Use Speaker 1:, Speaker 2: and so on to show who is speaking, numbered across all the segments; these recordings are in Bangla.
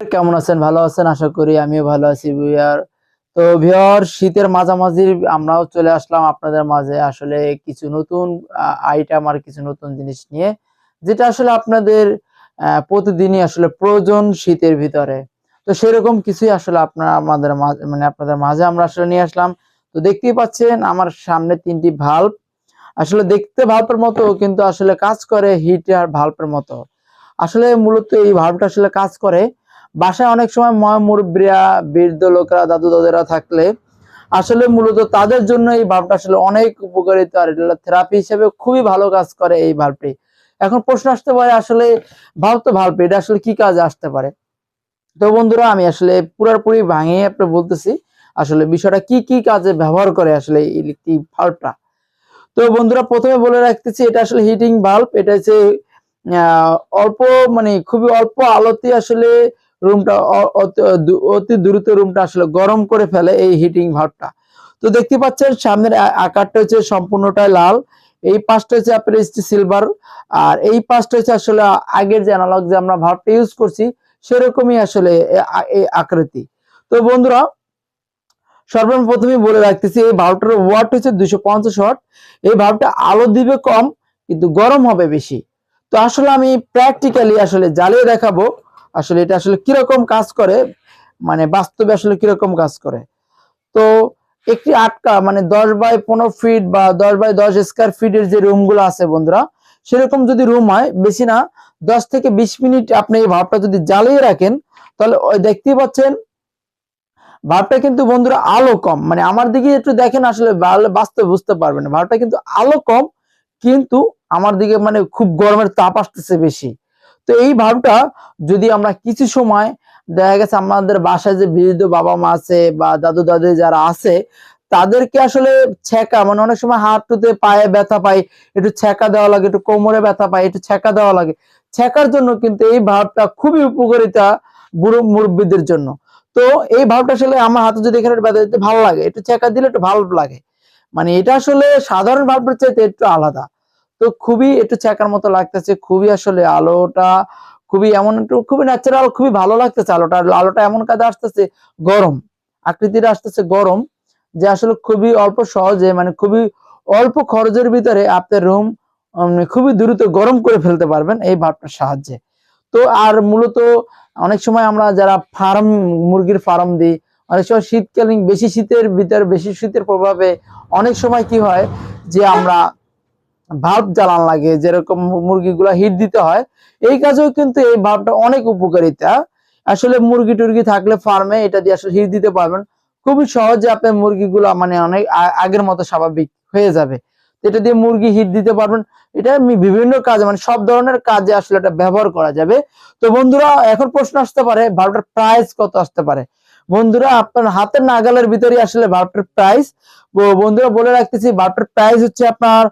Speaker 1: কেমন আছেন? ভালো আছেন? আশা করি আমিও ভালো আছি ভিউয়ার তো ভিউয়ার শীতের মাঝামাঝি আমরাও চলে আসলাম আপনাদের মাঝে আসলে কিছু নতুন আইটেম আর কিছু নতুন জিনিস নিয়ে, যেটা আসলে আপনাদের প্রতিদিনই আসলে প্রয়োজন শীতের ভিতরে। তো সেরকম কিছুই আসলে আপনারা আমাদের মানে আপনাদের মাঝে আমরা আসলে নিয়ে আসলাম। তো দেখতেই পাচ্ছেন আমার সামনে তিনটি ভাল্ব। আসলে দেখতে ভাল্বের মতো, কিন্তু আসলে কাজ করে হিট হিটার ভাল্বের মতো। আসলে মূলত এই ভাল্বটা আসলে কাজ করে বাসায় অনেক সময় ময় মুরব্বীরা বৃদ্ধ লোকরা, দাদু দাদারা থাকলে আসলে মূলত তাদের জন্য এই ভাল্বটা আসলে অনেক উপকারিতা আর থেরাপি হিসেবে খুবই ভালো কাজ করে এই ভাল্বটি এখন প্রশ্ন আসতে পারে আসলে ভাল্ব তো ভাল্ব এটা আসলে কি কাজে আসতে পারে? তো বন্ধুরা, আমি আসলে পুরোপুরি ভাঙিয়ে আপনি বলতেছি, আসলে বিষয়টা কি কি কাজে ব্যবহার করে আসলে এই ভাল্বটা তো বন্ধুরা, প্রথমে বলে রাখতেছি, এটা আসলে হিটিং ভাল্ব এটা হচ্ছে অল্প মানে খুবই অল্প আলোতে আসলে রুমটা অতি দ্রুত রুমটা আসলে গরম করে ফেলে এই হিটিং ভাবটা তো দেখতে পাচ্ছেন, সামনের আকারটা হচ্ছে সম্পূর্ণটাই লাল। এই পাশটা হচ্ছে আপনার সিলভার আর এই পাশটা হচ্ছে আসলে আগের যে অ্যানালগ যে আমরা ভাবটা ইউজ করছি, সেরকমই আসলে এই আকৃতি। তো বন্ধুরা, সর্বপ্রথম বলে রাখতেছি, এই ভাল্বটার ওয়াট হচ্ছে দুশো পঞ্চাশ ওয়াট এই ভাল্বটা আলো দিবে কম, কিন্তু গরম হবে বেশি। তো আসলে আমি প্র্যাকটিক্যালি আসলে জ্বালিয়ে দেখাবো। আসলে এটা আসলে কীরকম কাজ করে? মানে বাস্তবে আসলে কীরকম কাজ করে? তো একটি আটকা মানে দশ বাই পনেরো ফিট বা দশ বাই দশ স্কোয়ার ফিটের যে রুমগুলো আছে বন্ধুরা, সেরকম যদি রুম হয়, বেশি না, দশ থেকে বিশ মিনিট আপনি এই ভাবটা যদি জ্বালিয়ে রাখেন, তাহলে ওই দেখতেই পাচ্ছেন ভাবটা কিন্তু বন্ধুরা আলো কম। মানে আমার দিকে একটু দেখেন আসলে বাস্তবে বুঝতে পারবেন ভাবটা কিন্তু আলো কম, কিন্তু আমার দিকে মানে খুব গরমের তাপ আসতেছে বেশি। তো এই ভাবটা যদি আমরা কিছু সময় দেখা গেছে আমাদের বাসায় যে বৃদ্ধ বাবা মা আছে বা দাদু দাদি যারা আছে, তাদেরকে আসলে ছেঁকা মানে অনেক সময় হাঁটুতে পায়ে ব্যথা পায়, একটু ছেঁকা দেওয়া লাগে, একটু কোমরে ব্যথা পায়, একটু ছেঁকা দেওয়া লাগে। ছেঁকার জন্য কিন্তু এই ভাবটা খুবই উপকারিতা বুড়ো মুরব্বীদের জন্য। তো এই ভাবটা আসলে আমার হাতে যদি এখানে ব্যথা দিতে ভালো লাগে, একটু ছেঁকা দিলে একটু ভালো লাগে। মানে এটা আসলে সাধারণ ভাবটার চাইতে একটু আলাদা। তো খুবই একটু ছেঁকার মতো লাগতেছে, খুবই আসলে আলোটা খুবই এমন একটু খুবই ন্যাচারাল খুবই ভালো লাগতেছে আলোটা। আলোটা এমন কাজে আসতেছে, গরম। আকৃতিটা আসতেছে গরম, যে আসলে খুবই অল্প সহজে মানে খুবই অল্প খরচের ভিতরে আপনার রুম খুবই দ্রুত গরম করে ফেলতে পারবেন এই ভাবটার সাহায্যে। তো আর মূলত অনেক সময় আমরা যারা ফার্ম, মুরগির ফার্ম দিই, অনেক সময় শীতকালীন, বেশি শীতের ভিতরে, বেশি শীতের প্রভাবে অনেক সময় কি হয় যে আমরা ভাল্ব জ্বালান লাগে, যেরকম মুরগিগুলা হিট দিতে হয়, এই কাজেও কিন্তু এই ভাল্বটা অনেক উপকারিতা। আসলে মুরগি টুরগি থাকলে ফার্মে এটা দিয়ে আসলে হিট দিতে পারবেন। খুবই সহজে আপনার মুরগিগুলা মানে অনেক আগের মতো স্বাভাবিক হয়ে যাবে। এটা দিয়ে মুরগি হিট দিতে পারবেন। এটা বিভিন্ন কাজে মানে সব ধরনের কাজে আসলে এটা ব্যবহার করা যাবে। তো বন্ধুরা, এখন প্রশ্ন আসতে পারে ভাল্বটার প্রাইস কত আসতে পারে? বন্ধুরা, আপনার হাতের নাগালের ভিতরে আসলে ভাল্বটার প্রাইস বন্ধুরা, বলে রাখতেছি ভাল্বটার প্রাইস হচ্ছে আপনার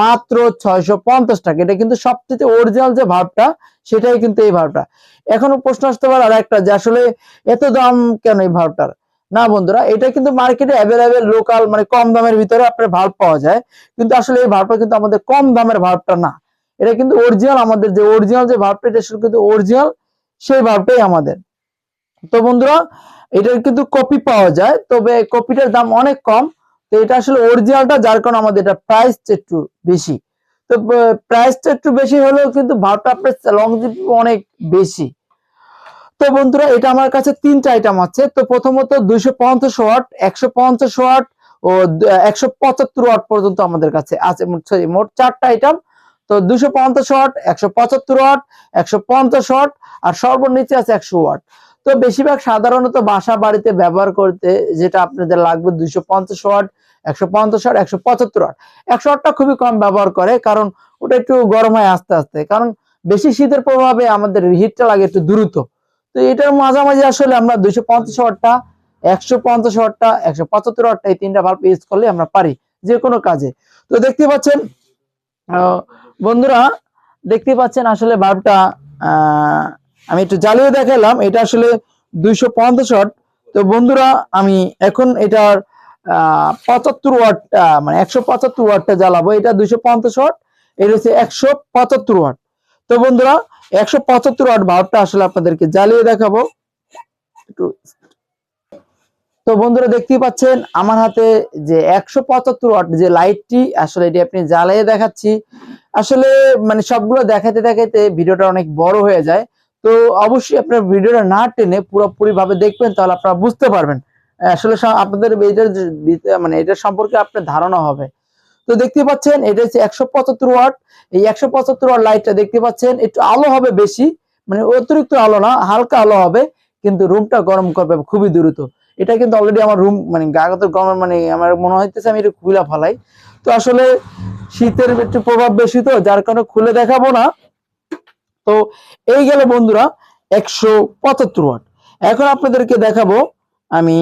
Speaker 1: মাত্র ছয়শো পঞ্চাশ টাকা। এটা কিন্তু সবচেয়ে অরিজিনাল যে ভাবটা সেটাই কিন্তু এই ভাবটা এখনও প্রশ্ন আসতে পারে আর একটা যে, আসলে এত দাম কেন এই ভাবটার না বন্ধুরা, এটা কিন্তু মার্কেটে অ্যাভেলেবেল লোকাল মানে কম দামের ভিতরে আপনার ভাল্ব পাওয়া যায়। কিন্তু আসলে এই ভাল্বটা কিন্তু আমাদের কম দামের ভাল্বটা না। এটা কিন্তু অরিজিনাল আমাদের যে অরিজিনাল যে ভাল্বটা এটা কিন্তু অরিজিনাল সেই ভাল্বটাই আমাদের। তো বন্ধুরা এটার কিন্তু কপি পাওয়া যায় তবে কপিটার দাম অনেক কম। তো এটা আসলে অরিজিনালটা যার কারণে আমাদের এটা প্রাইস একটু বেশি। তো প্রাইসটা একটু বেশি হলেও কিন্তু ভাবটা আপনার লংজিভ অনেক বেশি। তো বন্ধুরা এটা আমার কাছে তিনটা আইটেম আছে। তো প্রথমত দুইশো পঞ্চাশ ওয়াট একশো পঞ্চাশ ওয়াট ও একশো পঁচাত্তর ওয়াট পর্যন্ত আমাদের কাছে আছে। sorry, মোট চারটা আইটেম তো দুশো পঞ্চাশ ওয়াট, একশো পঁচাত্তর ওয়াট, একশো পঞ্চাশ ওয়াট, আর সর্বনিচে আছে একশো ওয়াট। তো বেশিরভাগ সাধারণত বাসা বাড়িতে ব্যবহার করতে যেটা আপনাদের লাগবে দুইশো পঞ্চাশ ওয়াট, একশো পঞ্চাশ ওয়াট, একশো পঁচাত্তর ওয়াট। একশো ওয়াটটা খুবই কম ব্যবহার করে, কারণ ওটা একটু গরম হয় আস্তে আস্তে। কারণ বেশি শীতের প্রভাবে আমাদের হিটটা লাগে একটু দ্রুত। তো এটার মাঝামাঝি আসলে আমরা দুইশো পঞ্চাশ ওয়াটটা, একশো পঞ্চাশ ওয়াটটা, একশো পঁচাত্তর ওয়াটটা এই তিনটা ভাল্ব ইউজ করলে আমরা পারি যে কোনো কাজে। তো দেখতে পাচ্ছেন বন্ধুরা, দেখতে পাচ্ছেন আসলে ভাল্বটা আহ, আমি একটু জ্বালিয়ে দেখালাম। এটা আসলে দুইশো পঞ্চাশ তো বন্ধুরা, আমি এখন এটার পঁচাত্তর ওয়াট মানে একশো পঁচাত্তর ওয়াটটা জ্বালাবো। এটা দুইশো পঞ্চাশ ওয়াট, এটা হচ্ছে একশো পঁচাত্তর ওয়াট। তো বন্ধুরা, একশো পঁচাত্তর ওয়াট ভাবটা আসলে আপনাদেরকে জ্বালিয়ে দেখাবো। একটু তো বন্ধুরা দেখতেই পাচ্ছেন, আমার হাতে যে একশো পঁচাত্তর ওয়াট যে লাইটটি, আসলে এটি আপনি জ্বালিয়ে দেখাচ্ছি। আসলে মানে সবগুলো দেখাতে দেখাতে ভিডিওটা অনেক বড় হয়ে যায়। তো অবশ্যই আপনার ভিডিওটা না টেনে পুরোপুরি ভাবে দেখবেন, তাহলে আপনারা বুঝতে পারবেন, আসলে আপনাদের এটার মানে এটার সম্পর্কে আপনার ধারণা হবে। তো দেখতে পাচ্ছেন, এটা হচ্ছে একশো পঁচাত্তর ওয়াট। এই একশো পঁচাত্তর ওয়াট লাইটটা দেখতে পাচ্ছেন, একটু আলো হবে বেশি মানে অতিরিক্ত আলো না, হালকা আলো হবে, কিন্তু রুমটা গরম করবে খুবই দ্রুত। এটা কিন্তু অলরেডি আমার রুম মানে গাগত গরম মানে আমার মনে হইতেছে আমি এটা খুলে ফেলাই। তো আসলে শীতের একটু প্রভাব বেশি তো, যার কারণে খুলে দেখাবো না। তো এই গেল বন্ধুরা, একশো পঁচাত্তর ওয়াট। এখন আপনাদেরকে দেখাবো, আমি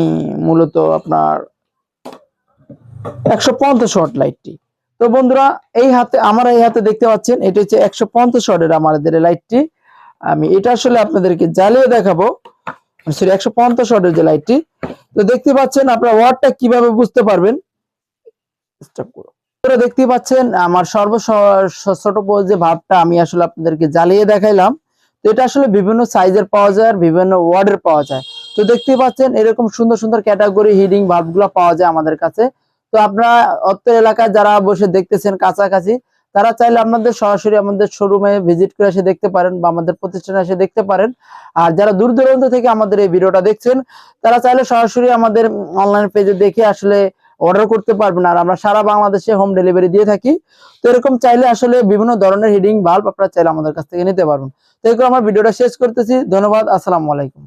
Speaker 1: মূলত আপনার একশো পঞ্চাশ ওয়াট লাইটটি তো বন্ধুরা, এই হাতে, আমার এই হাতে দেখতে পাচ্ছেন, এটা হচ্ছে একশো পঞ্চাশ ওয়াটের আমাদের লাইটটি আমি এটা আসলে আপনাদেরকে জ্বালিয়ে দেখাবো। সরি, একশো পঞ্চাশ ওয়াটের যে লাইটটি তো দেখতে পাচ্ছেন আপনার ওয়াটটা কীভাবে বুঝতে পারবেন? দেখতে পাচ্ছেন আমার সর্ব ছোট যে ভাবটা আমি আসলে আপনাদেরকে জ্বালিয়ে দেখাইলাম। তো এটা আসলে বিভিন্ন সাইজের পাওয়া যায় আর বিভিন্ন ওয়ার্ডের পাওয়া যায়। তো দেখতে পাচ্ছেন এরকম সুন্দর সুন্দর ক্যাটাগরি হিডিং ভাল্বগুলো পাওয়া যায় আমাদের কাছে। তো আপনারা অত্র এলাকায় যারা বসে দেখতেছেন কাছাকাছি তারা চাইলে আপনাদের সরাসরি আমাদের শোরুমে ভিজিট করে এসে দেখতে পারেন বা আমাদের প্রতিষ্ঠানে এসে দেখতে পারেন। আর যারা দূর দূরান্ত থেকে আমাদের এই ভিডিওটা দেখছেন, তারা চাইলে সরাসরি আমাদের অনলাইন পেজে দেখে আসলে অর্ডার করতে পারবেন। আর আমরা সারা বাংলাদেশে হোম ডেলিভারি দিয়ে থাকি। তো এরকম চাইলে আসলে বিভিন্ন ধরনের হিডিং বাল্ব আপনারা চাইলে আমাদের কাছ থেকে নিতে পারবেন। তো এরকম আমার ভিডিওটা শেষ করতেছি। ধন্যবাদ। আসসালামু আলাইকুম।